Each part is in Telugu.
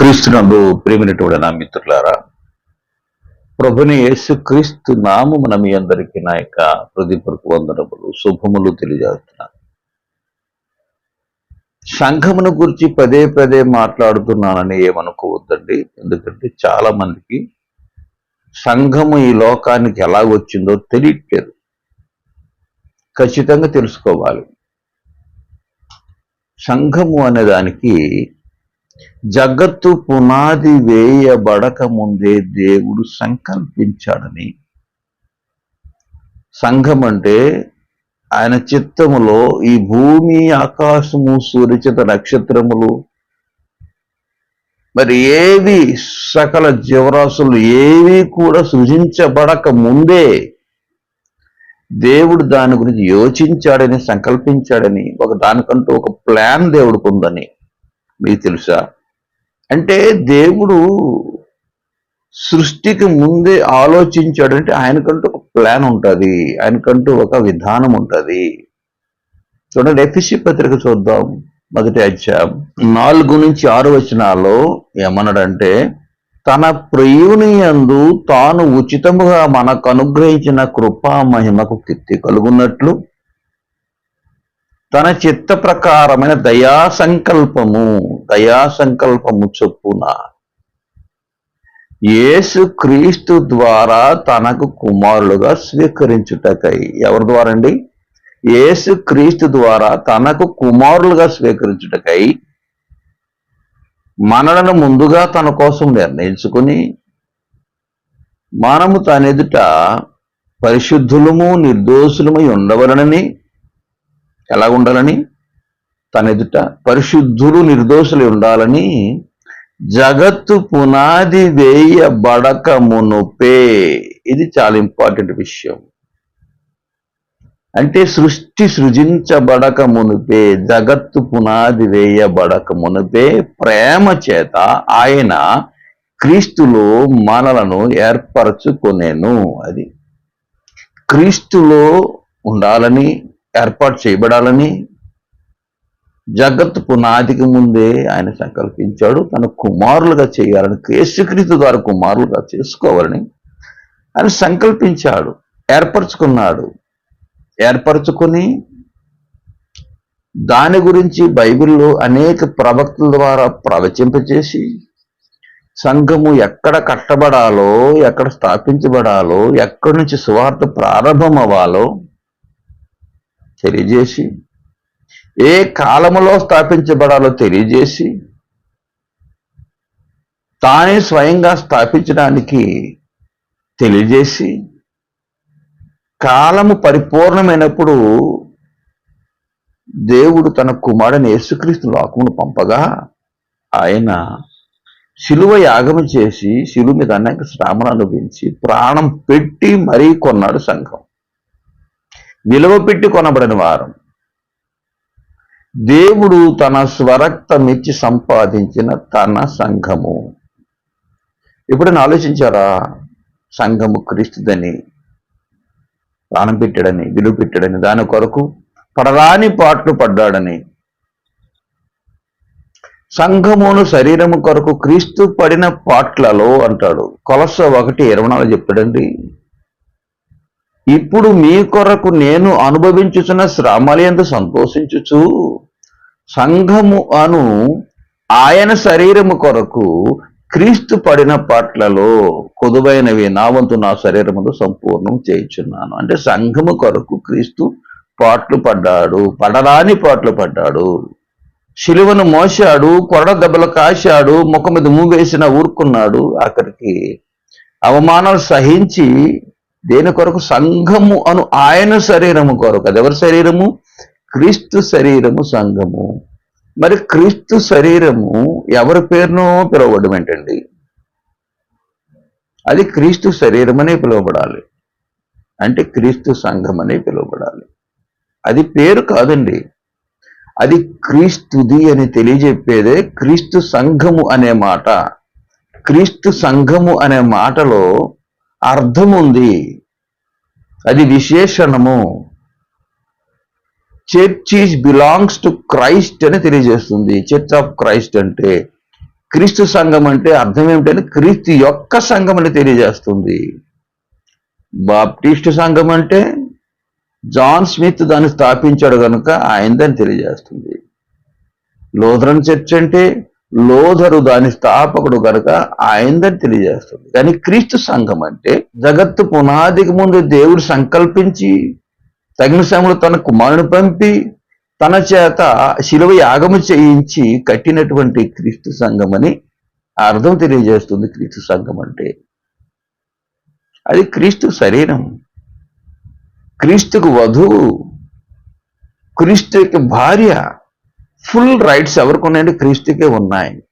క్రీస్తునందు ప్రేమినటువంటి నా మిత్రులారా ప్రభుని యేసు క్రీస్తు నామమున మీ అందరికీ నా యొక్క హృదయపూర్వక వందనములు శుభములు తెలియజేస్తున్నాను. సంఘమును గురించి పదే పదే మాట్లాడుతున్నానని ఏమనుకోవద్దండి. ఎందుకంటే చాలా మందికి సంఘము ఈ లోకానికి ఎలా వచ్చిందో తెలియట్లేదు. ఖచ్చితంగా తెలుసుకోవాలి. సంఘము అనే దానికి జగత్తు పునాది వేయబడక ముందే దేవుడు సంకల్పించాడని. సంఘం అంటే ఆయన చిత్తములో ఈ భూమి ఆకాశము సూర్యచిత నక్షత్రములు మరి ఏవి సకల జీవరాశులు ఏవి కూడా సృజించబడక ముందే దేవుడు దాని గురించి యోచించాడని సంకల్పించాడని ఒక దానికంటూ ఒక ప్లాన్ దేవుడికి ఉందని. మీకు తెలుసా? అంటే దేవుడు సృష్టికి ముందే ఆలోచించాడంటే ఆయనకంటూ ఒక ప్లాన్ ఉంటుంది. ఆయనకంటూ ఒక విధానం ఉంటుంది. చూడండి ఎఫిసి పత్రిక చూద్దాం మొదటి అధ్యాయం. నాలుగు నుంచి ఆరు వచనాల్లో ఏమన్నాడంటే తన ప్రియుని యందు తాను ఉచితముగా మనకు అనుగ్రహించిన కృపా మహిమకు కీర్తి కలుగున్నట్లు తన చిత్త ప్రకారమైన దయా సంకల్పము దయా సంకల్పము చొప్పున యేసు క్రీస్తు ద్వారా తనకు కుమారులుగా స్వీకరించుటకై. ఎవరి ద్వారా అండి యేసు క్రీస్తు ద్వారా తనకు కుమారులుగా స్వీకరించుటకై మనలను ముందుగా తన కోసం నిర్ణయించుకుని మనము తన ఎదుట పరిశుద్ధులము నిర్దోషులమై ఉండవలనని ఎలా ఉండాలని తన ఎదుట పరిశుద్ధులు నిర్దోషులు ఉండాలని జగత్తు పునాది వేయబడక మునుపే ఇది చాలా ఇంపార్టెంట్ విషయం. అంటే సృష్టి సృజించబడక మునుపే జగత్తు పునాది వేయబడక మునుపే ప్రేమ చేత ఆయన క్రీస్తులో మనలను ఏర్పరచుకొనేను అది. క్రీస్తులో ఉండాలని ఏర్పాటు చేయబడాలని జగత్ పునాదికి ముందే ఆయన సంకల్పించాడు. తన కుమారులుగా చేయాలని యేసుక్రీస్తు ద్వారా కుమారులుగా చేసుకోవాలని ఆయన సంకల్పించాడు ఏర్పరచుకున్నాడు. ఏర్పరచుకుని దాని గురించి బైబిల్లో అనేక ప్రవక్తల ద్వారా ప్రవచింపచేసి సంఘము ఎక్కడ కట్టబడాలో ఎక్కడ స్థాపించబడాలో ఎక్కడి నుంచి సువార్త ప్రారంభం అవ్వాలో తెలియజేసి ఏ కాలములో స్థాపించబడాలో తెలియజేసి తానే స్వయంగా స్థాపించడానికి తెలియజేసి కాలము పరిపూర్ణమైనప్పుడు దేవుడు తన కుమారుని యేసుక్రీస్తు లోకమును పంపగా ఆయన శిలువ యాగం చేసి శిలువ మీద అనేక శ్రామను అనుభవించి ప్రాణం పెట్టి మరీ కొన్నాడు సంఘం. విలువ పెట్టి కొనబడిన వారు. దేవుడు తన స్వరక్తమిచ్చి సంపాదించిన తన సంఘము. ఇప్పుడు ఆలోచించారా? సంఘము క్రీస్తుదని ప్రాణం పెట్టాడని విలువ పెట్టాడని దాని కొరకు పడరాని పాటలు పడ్డాడని. సంఘమును శరీరము కొరకు క్రీస్తు పడిన పాటలలో అంటాడు. కొలస ఒకటి ఇరవై నాలుగు చెప్పాడండి. ఇప్పుడు మీ కొరకు నేను అనుభవించుచున్న శ్రమలందు సంతోషించుచు సంఘము అను ఆయన శరీరము కొరకు క్రీస్తు పడిన పాటలలో కొదువైనవి నా వంతు నా శరీరమును సంపూర్ణం చేయుచున్నాను. అంటే సంఘము కొరకు క్రీస్తు పాటలు పడ్డాడు పడరాని పాటలు పడ్డాడు. శిలువను మోశాడు కొరడ దెబ్బలు కాశాడు ముఖం మీద మూవేసిన ఊరుకున్నాడు. అక్కడికి అవమానాలు సహించి దేని కొరకు? సంఘము అను ఆయన శరీరము కొరకు. అది ఎవరి శరీరము? క్రీస్తు శరీరము సంఘము. మరి క్రీస్తు శరీరము ఎవరి పేరునో పిలువబడడం ఏంటండి? అది క్రీస్తు శరీరం అనే పిలువబడాలి. అంటే క్రీస్తు సంఘం అనే పిలువబడాలి. అది పేరు కాదండి. అది క్రీస్తుది అని తెలియజెప్పేదే క్రీస్తు సంఘము అనే మాట. క్రీస్తు సంఘము అనే మాటలో అర్థం ఉంది అది విశేషణము. Church is belongs to Christ అని తెలియజేస్తుంది. చర్చ్ ఆఫ్ క్రైస్ట్ అంటే క్రీస్తు సంఘం అంటే అర్థం ఏమిటంటే క్రీస్తు యొక్క సంఘం అని తెలియజేస్తుంది. బాప్టిస్ట్ సంఘం అంటే జాన్ స్మిత్ దాన్ని స్థాపించాడు కనుక ఆయనదని తెలియజేస్తుంది. లోథరన్ చర్చ్ అంటే లోధరు దాని స్థాపకుడు కనుక ఆయనదని తెలియజేస్తుంది. కానీ క్రీస్తు సంఘం అంటే జగత్తు పునాదికి ముందు దేవుడు సంకల్పించి తగిన సమయంలో తన కుమారుని పంపి తన చేత శిలువ యాగము చేయించి కట్టినటువంటి క్రీస్తు సంఘం అని అర్థం తెలియజేస్తుంది క్రీస్తు సంఘం అంటే. అది క్రీస్తు శరీరం. క్రీస్తుకు వధువు క్రీస్తుకి భార్య ఫుల్ రైట్స్ ఎవరికి ఉన్నాయంటే క్రీస్తుకే ఉన్నాయి.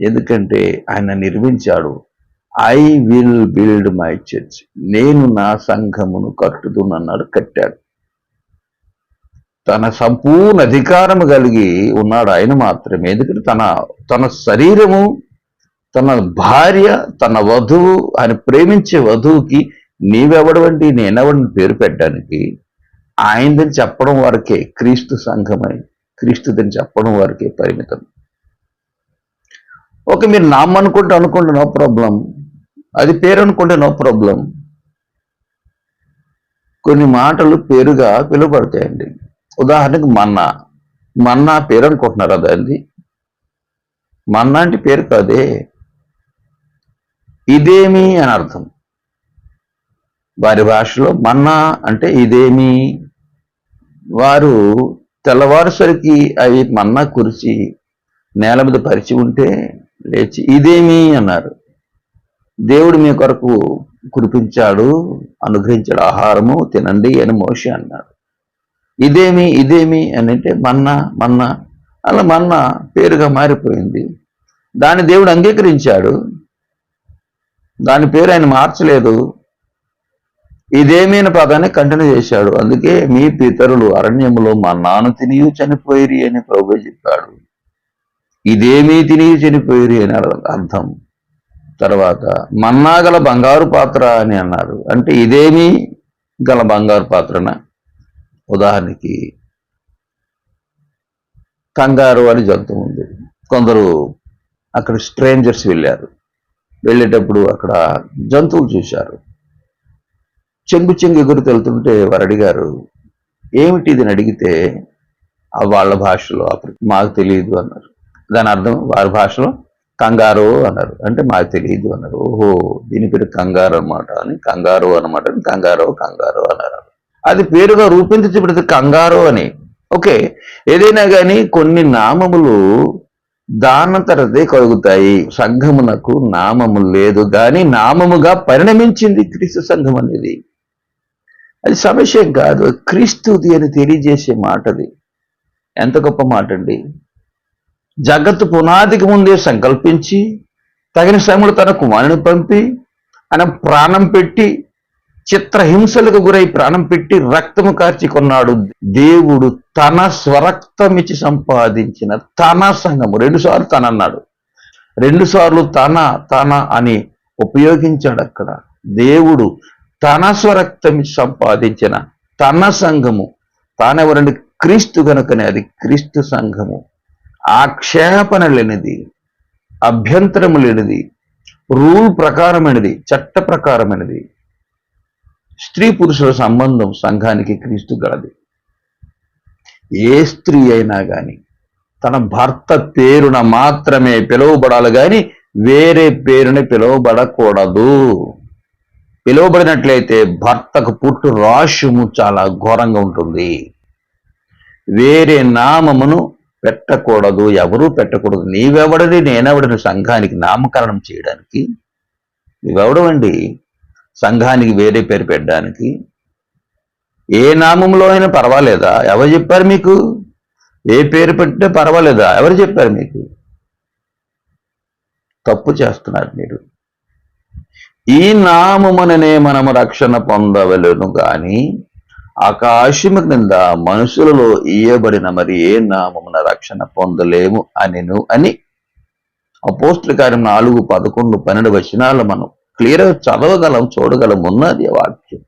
ఎందుకంటే ఆయన నిర్మించాడు. I will build my church. నేను నా సంఘమును కట్టుదునన్నాడు కట్టాడు. తన సంపూర్ణ అధికారము కలిగి ఉన్నాడు ఆయన మాత్రమే. ఎందుకంటే తన తన శరీరము తన భార్య తన వధువు ఆయన ప్రేమించే వధువుకి నీవెవడవండి నేనెవడిని పేరు పెట్టడానికి ఆయనదని చెప్పడం వరకే క్రీస్తు సంఘమై క్రీస్తుదని చెప్పడం వారికి పరిమితం. ఓకే మీరు నామ్ అనుకుంటే నో ప్రాబ్లం. అది పేరు అనుకుంటే నో ప్రాబ్లం. కొన్ని మాటలు పేరుగా పిలువబడతాయండి. ఉదాహరణకు మన్నా. మన్నా పేరు అనుకుంటున్నారు అదండి మన్నా అంటే పేరు కాదే. ఇదేమి అని అర్థం. వారి భాషలో మన్నా అంటే ఇదేమి? వారు తెల్లవారుసరికి అవి మన్నా కురిచి నేల మీద పరిచి ఉంటే లేచి ఇదేమి? అన్నారు. దేవుడు మీ కొరకు కురిపించాడు అనుగ్రహించాడు ఆహారము తినండి అని మోషి అన్నాడు. ఇదేమి ఇదేమి? అని అంటే మన్నా మన్నా. అలా మన్నా పేరుగా మారిపోయింది. దాన్ని దేవుడు అంగీకరించాడు. దాని పేరు ఆయన మార్చలేదు. ఇదేమీ పదాన్ని కంటిన్యూ చేశాడు. అందుకే మీ పితరులు అరణ్యములో నాన్న తినియ్ చనిపోయిరి అని ప్రభు చెప్పాడు. ఇదేమీ తిని చనిపోయిరి అని అర్థం తర్వాత మన్నా గల బంగారు పాత్ర అని అన్నారు. అంటే ఇదేమీ గల బంగారు పాత్రన? ఉదాహరణకి కంగారు అని జంతువు ఉంది. కొందరు అక్కడ స్ట్రేంజర్స్ వెళ్ళారు. వెళ్ళేటప్పుడు అక్కడ జంతువులు చూశారు. చెంగు చెంగు ఎగురు వెళ్తుంటే వారు అడిగారు ఏమిటి ఇది అని అడిగితే ఆ వాళ్ళ భాషలో? అప్పుడు మాకు తెలియదు అన్నారు. దాని అర్థం వారి భాషలో కంగారు అన్నారు. అంటే మాకు తెలియదు అన్నారు. ఓహో దీని పేరు కంగారు అనమాట అని కంగారు అనమాట అని కంగారు కంగారు అన్నారు. అది పేరుగా రూపొందించబడింది కంగారు అని. ఓకే. ఏదైనా కానీ కొన్ని నామములు దానంతరదే కలుగుతాయి. సంఘమునకు నామము లేదు. కానీ నామముగా పరిణమించింది క్రీస్తు సంఘం అనేది. అది సమస్యం కాదు క్రీస్తుది అని తెలియజేసే మాటది. ఎంత గొప్ప మాట అండి జగత్తు పునాదికి ముందే సంకల్పించి తగిన సమయంలో తన కుమారుని పంపి ఆయన ప్రాణం పెట్టి చిత్రహింసలకు గురై ప్రాణం పెట్టి రక్తము కార్చి కొన్నాడు దేవుడు. తన స్వరక్తమిచ్చి సంపాదించిన తన సంఘము. రెండుసార్లు తన అన్నాడు. రెండు సార్లు తన తన అని ఉపయోగించాడు అక్కడ. దేవుడు తన స్వరక్తం సంపాదించిన తన సంఘము. తానెవరండి? క్రీస్తు గనుకనే అది క్రీస్తు సంఘము. ఆక్షేపణ లేనిది అభ్యంతరము లేనిది రూల్ ప్రకారమైనది చట్ట ప్రకారమైనది. స్త్రీ పురుషుల సంబంధం సంఘానికి క్రీస్తు గలది. ఏ స్త్రీ అయినా కానీ తన భర్త పేరున మాత్రమే పిలువబడాలి కానీ వేరే పేరుని పిలువబడకూడదు. పిలువబడినట్లయితే భర్తకు పుట్టు రాశుము చాలా ఘోరంగా ఉంటుంది. వేరే నామమును పెట్టకూడదు ఎవరూ పెట్టకూడదు. నీవెవడని నేనెవడని సంఘానికి నామకరణం చేయడానికి? నీవెవడవండి? సంఘానికి వేరే పేరు పెట్టడానికి? ఏ నామంలో అయినా పర్వాలేదా? ఎవరు చెప్పారు మీకు? ఏ పేరు పెట్టినా పర్వాలేదా? ఎవరు చెప్పారు మీకు? తప్పు చేస్తున్నారు మీరు. ఈ నామముననే మనము రక్షణ పొందవలను గాని ఆకాశము క్రింద మనుషులలో ఇయ్యబడిన మరి ఏ నామమున రక్షణ పొందలేము అనిను అని. అపోస్టుల కార్యం నాలుగు పదకొండు పన్నెండు వచనాలు మనం క్లియర్ చదవగలం చూడగలం ఉన్నది వాక్యం.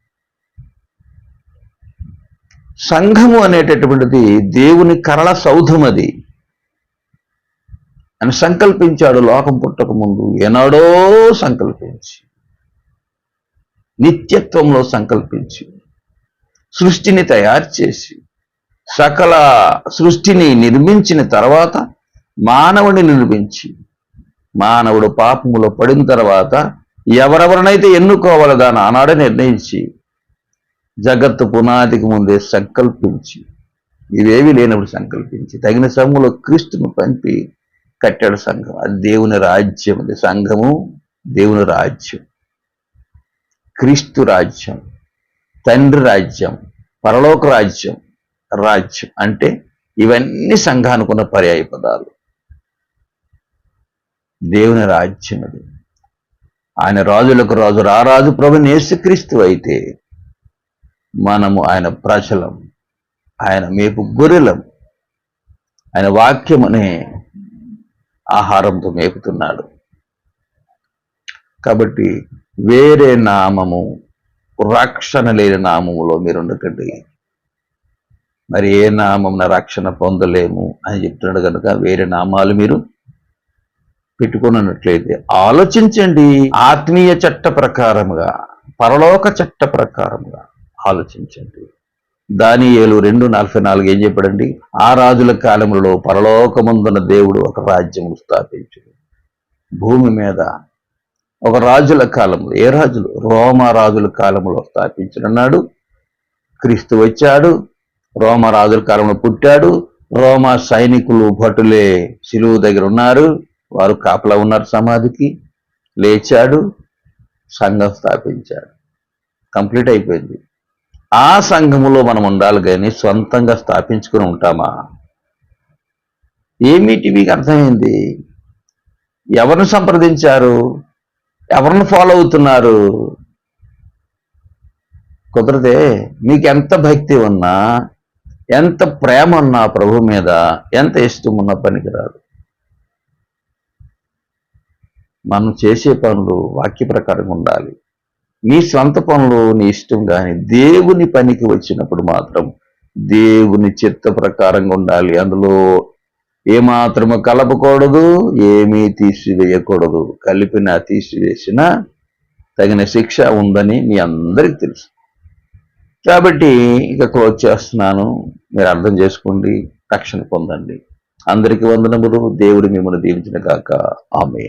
సంఘము అనేటటువంటిది దేవుని కరళ సౌధం అది. అని సంకల్పించాడు లోకం పుట్టక ముందు ఎనాడో సంకల్పించి. నిత్యత్వంలో సంకల్పించి సృష్టిని తయారు చేసి సకల సృష్టిని నిర్మించిన తర్వాత మానవుని నిర్మించి మానవుడు పాపములో పడిన తర్వాత ఎవరెవరినైతే ఎన్నుకోవాలో దాని ఆనాడే నిర్ణయించి జగత్తు పునాదికి ముందే సంకల్పించి ఇవేవి లేనప్పుడు సంకల్పించి తగిన సమయంలో క్రీస్తును పంపి కట్టాడు సంఘం అది దేవుని రాజ్యం అది సంఘము దేవుని రాజ్యం. క్రీస్తు రాజ్యం తండ్రి రాజ్యం పరలోక రాజ్యం రాజ్యం అంటే ఇవన్నీ సంఘానుకున్న పర్యాయ పదాలు. దేవుని రాజ్యం అది. ఆయన రాజులకు రాజు రారాజు ప్రభు నేసుక్రీస్తు అయితే మనము ఆయన ప్రజలం ఆయన మేపు గొర్రెలం ఆయన వాక్యం అనే ఆహారంతో మేపుతున్నాడు. కాబట్టి వేరే నామము రక్షణ లేని నామములో మీరు ఉండకండి. మరి ఏ నామం రక్షణ పొందలేము అని చెప్తున్నాడు కనుక వేరే నామాలు మీరు పెట్టుకున్నట్లయితే ఆలోచించండి. ఆత్మీయ చట్ట ప్రకారముగా పరలోక చట్ట ప్రకారముగా ఆలోచించండి. దాని ఏలు రెండు నలభై నాలుగు ఏం చెప్పాడండి? ఆ రాజుల కాలంలో పరలోకముందున దేవుడు ఒక రాజ్యము స్థాపించు భూమి మీద ఒక రాజుల కాలంలో ఏ రాజులు? రోమా రాజుల కాలంలో స్థాపించనున్నాడు క్రీస్తు వచ్చాడు రోమరాజుల కాలంలో పుట్టాడు రోమా సైనికులు భటులే శిలువు దగ్గర ఉన్నారు వారు కాపలా ఉన్నారు సమాధికి లేచాడు సంఘం స్థాపించాడు. కంప్లీట్ అయిపోయింది. ఆ సంఘములో మనం ఉండాలి కానీ సొంతంగా స్థాపించుకుని ఉంటామా? ఏమిటి మీకు అర్థమైంది? ఎవరిని సంప్రదించారు? ఎవరిని ఫాలో అవుతున్నారు? కుదరదే మీకు ఎంత భక్తి ఉన్నా ఎంత ప్రేమ ఉన్నా ప్రభు మీద ఎంత ఇష్టం ఉన్నా పనికిరాదు. మనం చేసే పనులు వాక్య ప్రకారంగా ఉండాలి. నీ స్వంత పనులు నీ ఇష్టం కానీ దేవుని పనికి వచ్చినప్పుడు మాత్రం దేవుని చిత్త ప్రకారంగా ఉండాలి. అందులో ఏమాత్రము కలపకూడదు ఏమీ తీసివేయకూడదు. కలిపిన తీసివేసిన తగిన శిక్ష ఉందని మీ అందరికి తెలుసు. కాబట్టి ఇక క్లోజ్ చేస్తున్నాను. మీరు అర్థం చేసుకోండి రక్షణ పొందండి. అందరికీ వందనములు. దేవుడు మిమ్మల్ని దీవించిన కాక ఆమె